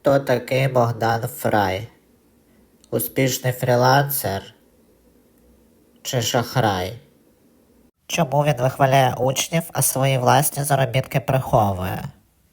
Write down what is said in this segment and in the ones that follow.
Хто такий Богдан Фрай? Успішний фрілансер чи шахрай? Чому він вихваляє учнів, а свої власні заробітки приховує?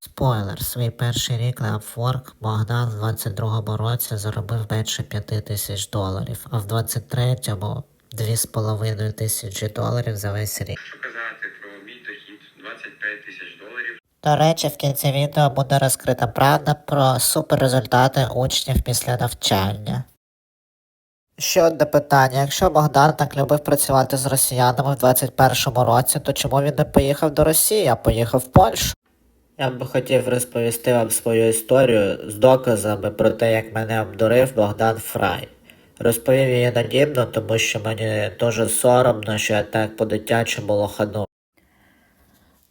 Спойлер, свій перший рік на Upwork Богдан в 22-му році заробив менше 5 тисяч доларів, а в 23-му 2,5 тисячі доларів за весь рік. Що казати про мій дохід 25 тисяч доларів До речі, в кінці відео буде розкрита правда про суперрезультати учнів після навчання. Ще одне питання. Якщо Богдан так любив працювати з росіянами в 21-му році, то чому він не поїхав до Росії, а поїхав в Польщу? Я б хотів розповісти вам свою історію з доказами про те, як мене обдурив Богдан Фрай. Розповів її анонімно, тому що мені дуже соромно, що я так по-дитячому лоханув.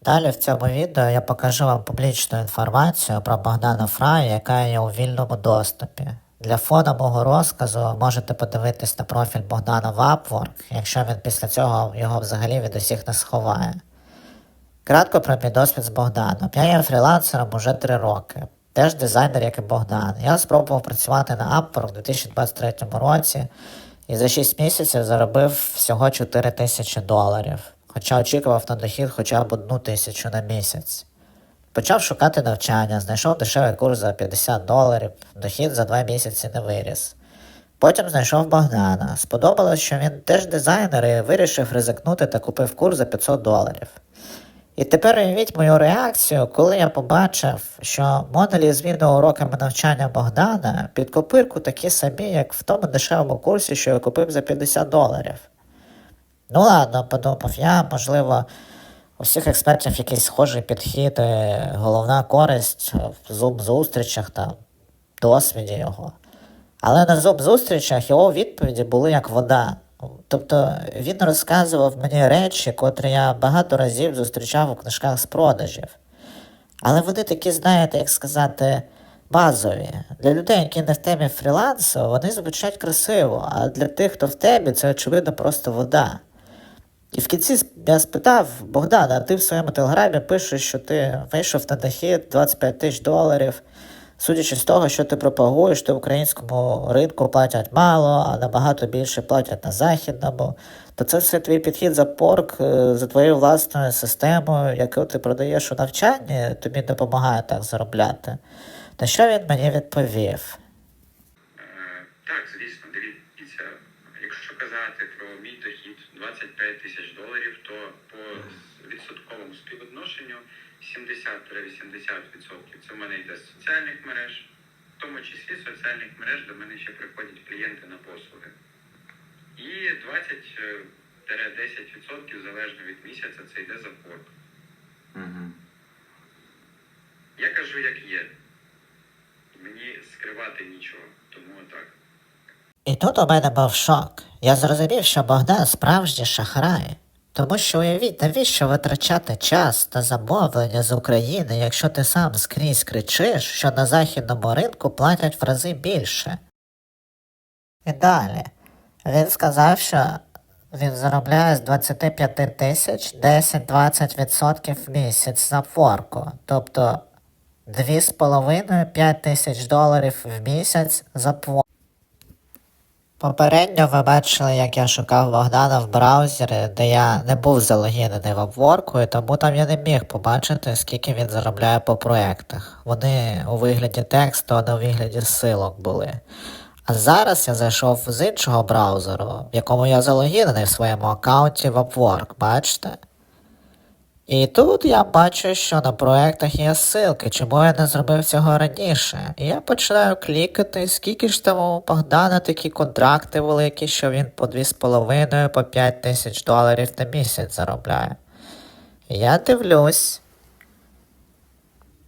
Далі в цьому відео я покажу вам публічну інформацію про Богдана Фрая, яка є у вільному доступі. Для фона мого розказу можете подивитись на профіль Богдана в Upwork, якщо він після цього його взагалі від усіх не сховає. Кратко про мій досвід з Богданом. Я є фрілансером уже 3 роки. Теж дизайнер, як і Богдан. Я спробував працювати на Upwork у 2023 році і за 6 місяців заробив всього 4 тисячі доларів, хоча очікував на дохід хоча б одну тисячу на місяць. Почав шукати навчання, знайшов дешевий курс за 50 доларів, дохід за 2 місяці не виріс. Потім знайшов Богдана. Сподобалось, що він теж дизайнер і вирішив ризикнути та купив курс за 500 доларів. І тепер уявіть мою реакцію, коли я побачив, що модулі з відеоуроками навчання Богдана під копирку такі самі, як в тому дешевому курсі, що я купив за 50 доларів. Ну ладно, подумав я, можливо, у всіх експертів якийсь схожий підхід, і головна користь в зум-зустрічах та досвіді його. Але на зум-зустрічах його відповіді були як вода. Тобто він розказував мені речі, котрі я багато разів зустрічав у книжках з продажів. Але вони такі, знаєте, як сказати, базові. Для людей, які не в темі фрілансу, вони звучать красиво, а для тих, хто в темі, це очевидно просто вода. І в кінці я спитав Богдан, а ти в своєму телеграмі пишеш, що ти вийшов на дохід 25 тисяч доларів. Судячи з того, що ти пропагуєш, то українському ринку платять мало, а набагато більше платять на західному, то це все твій підхід за порк е, за твоєю власною системою, яку ти продаєш у навчанні, тобі допомагає так заробляти. На що він мені відповів? Е, Так, звісно, дивіться, якщо казати про мій дохід 25 тисяч доларів, то по відсотковому співвідношенню 70-80% це в мене йде з соціальних мереж, в тому числі з соціальних мереж до мене ще приходять клієнти на послуги. І 20-10% залежно від місяця це йде за порк. Я кажу, як є. Мені скривати нічого, тому так. І тут у мене був шок. Я зрозумів, що Богдан справжній шахрай. Тому що уявіть, навіщо витрачати час та замовлення з України, якщо ти сам скрізь кричиш, що на західному ринку платять в рази більше. І далі. Він сказав, що він заробляє з 25 тисяч 10-20% в місяць на форку, тобто 2,5-5 тисяч доларів в місяць за пво. Попередньо ви бачили, як я шукав Богдана в браузері, де я не був залогінений в обворку, і тому там я не міг побачити, скільки він заробляє по проєктах. Вони у вигляді тексту, а не у вигляді силок були. А зараз я зайшов з іншого браузеру, в якому я залогінений в своєму аккаунті в Upwork, бачите? І тут я бачу, що на проектах є ссылки, чому я не зробив цього раніше. І я починаю клікати, скільки ж там у Богдана такі контракти великі, що він по 2,5 по 5 тисяч доларів на місяць заробляє. Я дивлюсь.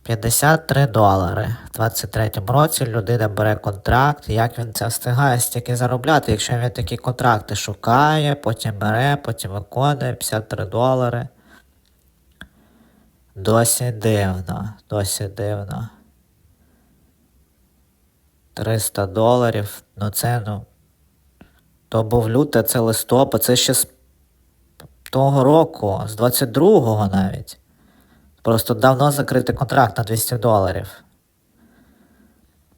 53 долари. В 23-му році людина бере контракт, як він це встигає стільки заробляти, якщо він такі контракти шукає, потім бере, потім виконує 53 долари. Досі дивно, досі дивно. 300 доларів, ну це ну. То був люте, це листопад, це ще з того року, з 22-го навіть. Просто давно закритий контракт на 200 доларів.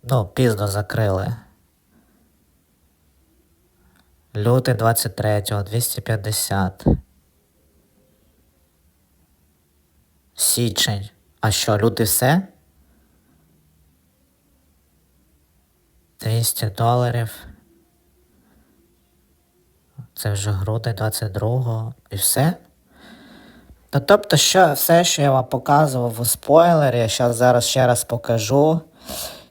ну, пізно закрили. Лютий 23-го 250. Січень. А що, лютий все? 200 доларів. Це вже грудень 22-го і все. Ну, тобто, що, все, що я вам показував у спойлері, я щас зараз ще раз покажу.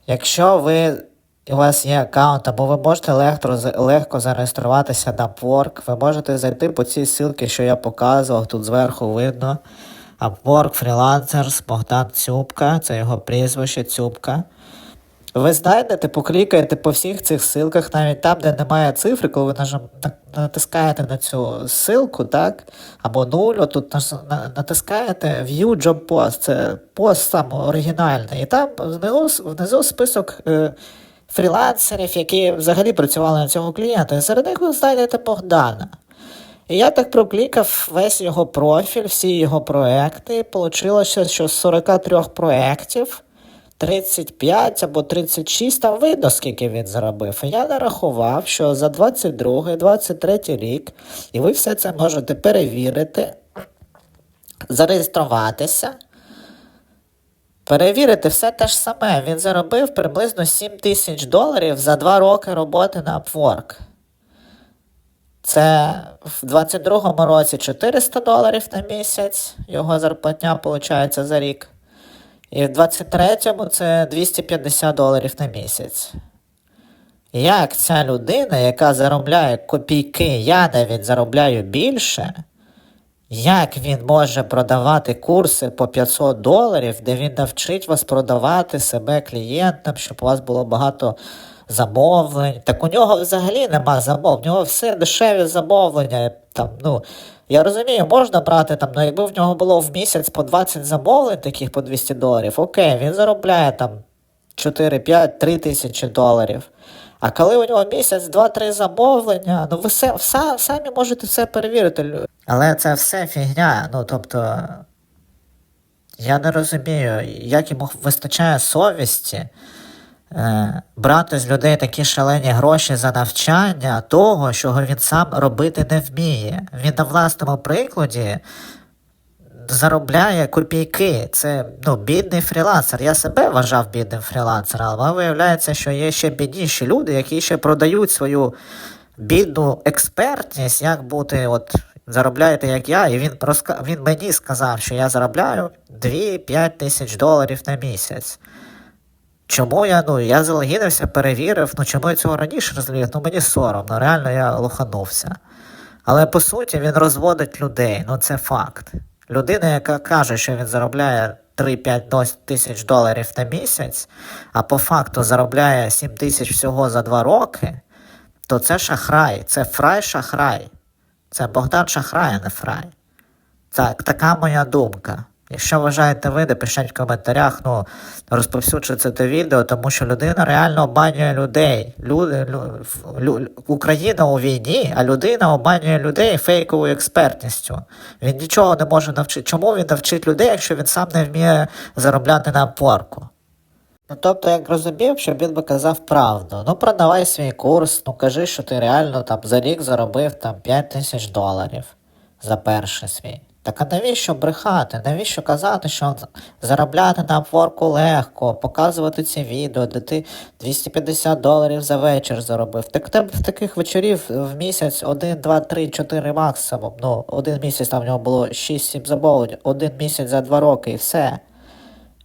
Якщо ви, у вас є аккаунт, або ви можете легко, легко зареєструватися на Upwork, ви можете зайти по цій ссылці, що я показував, тут зверху видно. Upwork Freelancers Богдан Цюбка, це його прізвище Цюбка. Ви знайдете, поклікаєте по всіх цих ссылках, навіть там, де немає цифри, коли ви натискаєте на цю ссылку, так, або нуль, тут натискаєте View Job Post, це пост сам оригінальний. І там внизу, внизу список е, фрілансерів, які взагалі працювали на цьому клієнту. І серед них ви знайдете Богдана. І я так проклікав весь його профіль, всі його проекти, вийшло, що з 43 проєктів 35 або 36, там видно, скільки він заробив. І я нарахував, що за 22-23 рік, і ви все це можете перевірити, зареєструватися. Перевірити все те ж саме. Він заробив приблизно 7 тисяч доларів за 2 роки роботи на Upwork. Це в 22-му році 400 доларів на місяць, його зарплатня виходить за рік. І в 23-му це 250 доларів на місяць. Як ця людина, яка заробляє копійки, я навіть заробляю більше, як він може продавати курси по 500 доларів, де він навчить вас продавати себе клієнтам, щоб у вас було багато замовлень. Так у нього взагалі нема замовлень, у нього все дешеві замовлення. Там, ну, я розумію, можна брати там, ну якби в нього було в місяць по 20 замовлень, таких по 200 доларів, окей, він заробляє там 4, 5, 3 тисячі доларів. А коли у нього місяць, два-три замовлення, ну ви все, все, самі можете все перевірити. Але це все фігня. Ну тобто, я не розумію, як йому вистачає совісті брати з людей такі шалені гроші за навчання того, чого він сам робити не вміє. Він на власному прикладі заробляє копійки. Це ну, бідний фрілансер. Я себе вважав бідним фрілансером, але виявляється, що є ще бідніші люди, які ще продають свою бідну експертність, як бути, от заробляєте, як я, і він розка... він мені сказав, що я заробляю 2-5 тисяч доларів на місяць. Чому я, ну, я залогінився, перевірив, ну чому я цього раніше розумів? Ну мені соромно, реально я лоханувся. Але по суті він розводить людей, ну це факт. Людина, яка каже, що він заробляє 3-5 тисяч доларів на місяць, а по факту заробляє 7 тисяч всього за 2 роки, то це шахрай, це фрай-шахрай. Це Богдан Шахрай, а не фрай. Так, така моя думка. Якщо вважаєте ви, напишіть в коментарях, ну розповсюджуйте це відео, тому що людина реально обманює людей. Люди, лю, лю, Україна у війні, а людина обманює людей фейковою експертністю. Він нічого не може навчити. Чому він навчить людей, якщо він сам не вміє заробляти на опорку? Ну, тобто, як розумів, щоб він би казав правду. Ну, продавай свій курс, ну кажи, що ти реально там за рік заробив там 5 тисяч доларів за перший свій. Так а навіщо брехати? Навіщо казати, що заробляти на Upwork легко, показувати ці відео, де ти 250 доларів за вечір заробив. Так тебе в таких вечорів в місяць 1, 2, 3, 4 максимум. Ну, один місяць там в нього було 6-7 замовлень, один місяць за 2 роки і все.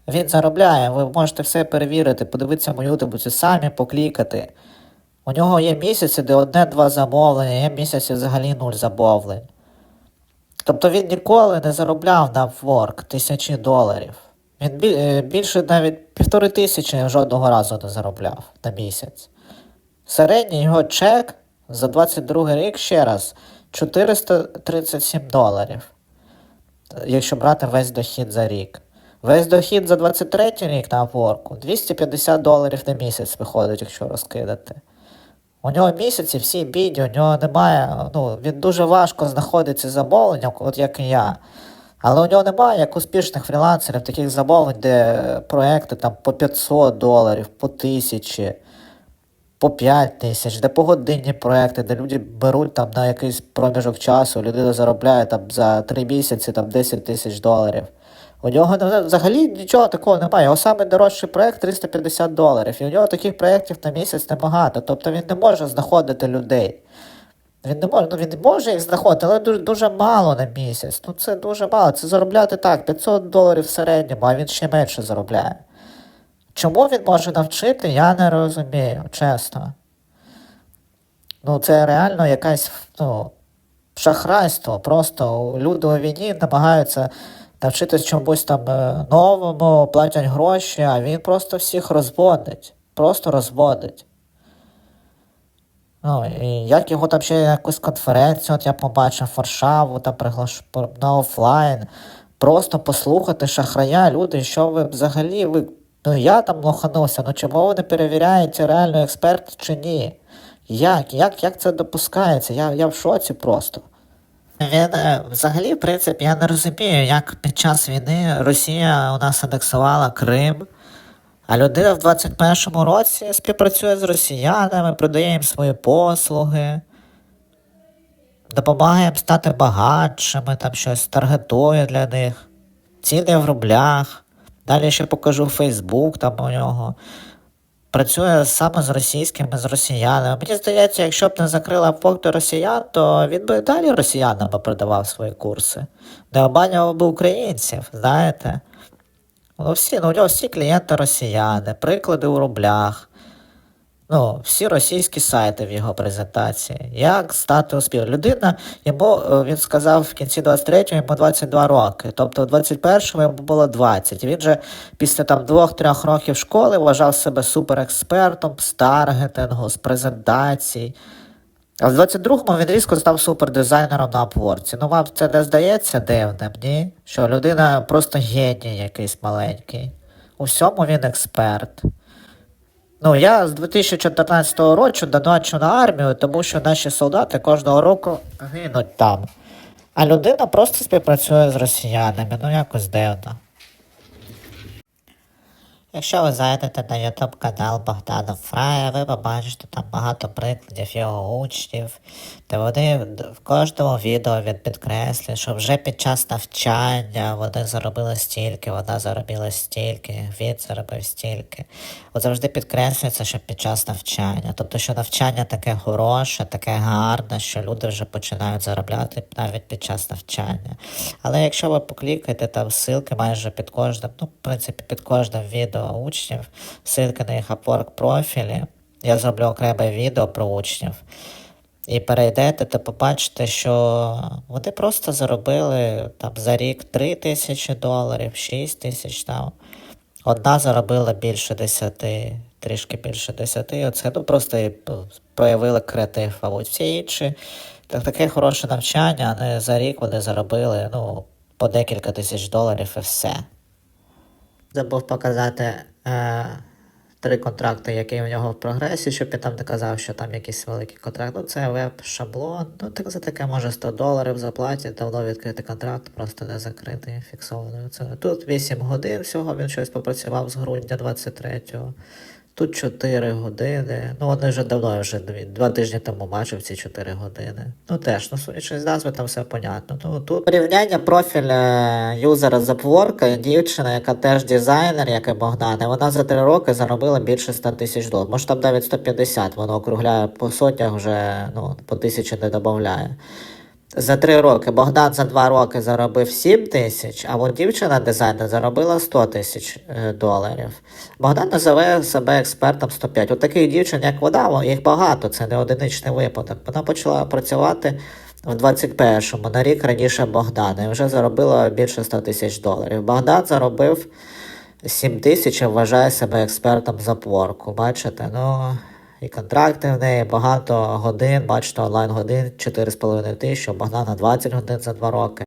Він заробляє, ви можете все перевірити, подивитися мою таблицю, самі поклікати. У нього є місяці, де одне-два замовлення, є місяці взагалі нуль замовлень. Тобто він ніколи не заробляв на Upwork тисячі доларів. Він е, більше навіть півтори тисячі жодного разу не заробляв на місяць. Середній його чек за 22 рік ще раз 437 доларів якщо брати весь дохід за рік. Весь дохід за 23 рік на Upwork 250 доларів на місяць виходить, якщо розкидати. У нього місяці всі бідні, у нього немає, ну, він дуже важко знаходить ці от як і я. Але у нього немає як успішних фрілансерів, таких замовлень, де проекти там по 500 доларів, по 1000, по 5 тисяч, де погодинні проекти, де люди беруть там на якийсь проміжок часу, людина заробляє там за 3 місяці там 10 тисяч доларів. У нього взагалі нічого такого немає. Його самий дорожчий проект 350 доларів. І у нього таких проєктів на місяць небагато. Тобто він не може знаходити людей. Він не може, ну він може їх знаходити, але дуже, дуже мало на місяць. Ну це дуже мало. Це заробляти так, 500 доларів в середньому, а він ще менше заробляє. Чому він може навчити, я не розумію, чесно. Ну, це реально якась ну, шахрайство. Просто люди у війні намагаються навчитись чомусь там е, новому, платять гроші, а він просто всіх розводить. Просто розводить. Ну, і як його там ще якусь конференцію, от я побачив Варшаву, там приглаш на офлайн. Просто послухати шахрая, люди, що ви взагалі ви. Ну я там лоханувся, ну чому ви не перевіряєте реально експерт чи ні? Як? Як, як це допускається? Я, я в шоці просто. Він е, взагалі, в принципі, я не розумію, як під час війни Росія у нас анексувала Крим. А людина в 21-му році співпрацює з росіянами, продає їм свої послуги, допомагає їм стати багатшими, там щось таргетує для них, ціни в рублях. Далі ще покажу Фейсбук там у нього. Працює саме з російськими, з росіянами. Мені здається, якщо б не закрила пункти росіян, то він би далі росіянам продавав свої курси. Не обманював би українців, знаєте. Ну, всі, ну, у нього всі клієнти росіяни, приклади у рублях. Ну, всі російські сайти в його презентації. Як стати успішним? Людина, йому, е, він сказав в кінці 23-го, йому 22 роки. Тобто в 21-му йому було 20. Він же після там двох-трьох років школи вважав себе суперекспертом з таргетингу, з презентацій. А в 22-му він різко став супердизайнером на Upwork. Ну вам це не здається дивним, ні? Що людина просто геній якийсь маленький. У всьому він експерт. Ну, я з 2014 року доначу на армію, тому що наші солдати кожного року гинуть там. А людина просто співпрацює з росіянами, ну якось дивно. Якщо ви зайдете на YouTube канал Богдана Фрая, ви побачите там багато прикладів його учнів, де вони в кожному відео він підкреслює, що вже під час навчання вони заробили стільки, вона заробила стільки, він заробив стільки. От завжди підкреслюється, що під час навчання. Тобто, що навчання таке хороше, таке гарне, що люди вже починають заробляти навіть під час навчання. Але якщо ви поклікаєте там ссылки майже під кожним, ну, в принципі, під кожним відео учнів, ссылки на їх Upwork профілі, я зроблю окреме відео про учнів. І перейдете, то побачите, що вони просто заробили там за рік 3 тисячі доларів, 6 тисяч там. Одна заробила більше 10, трішки більше 10. Оце ну, просто проявили креатив, мабуть. Всі інші так, таке хороше навчання, а не за рік вони заробили ну, по декілька тисяч доларів і все. Забув показати е, три контракти, які у нього в прогресі, щоб я там не казав, що там якийсь великий контракт. Ну, це веб-шаблон. Ну, так за таке може 100 доларів заплатять, давно відкритий контракт, просто не закритий, фіксованою ціною. тут 8 годин всього він щось попрацював з грудня 23-го. Тут 4 години. Ну, вони вже давно, вже два тижні тому бачив ці 4 години. Ну теж, ну судячи з назви, там все понятно. Ну тут порівняння профіля юзера з Upwork дівчина, яка теж дизайнер, як і Богдан, вона за 3 роки заробила більше 100 тисяч доларів. Може там навіть 150, воно округляє по сотнях вже, ну, по тисячі не додає. За три роки Богдан за два роки заробив 7 тисяч, а от дівчина дизайнер заробила 100 тисяч е, доларів. Богдан називає себе експертом 105. От таких дівчин, як вона, їх багато, це не одиничний випадок. Вона почала працювати в 21-му, на рік раніше Богдана, і вже заробила більше 100 тисяч доларів. Богдан заробив 7 тисяч і вважає себе експертом з Upwork. Бачите, ну. І контракти в неї багато годин, бачите, онлайн годин 4,5 тисячі, Богдана 20 годин за 2 роки.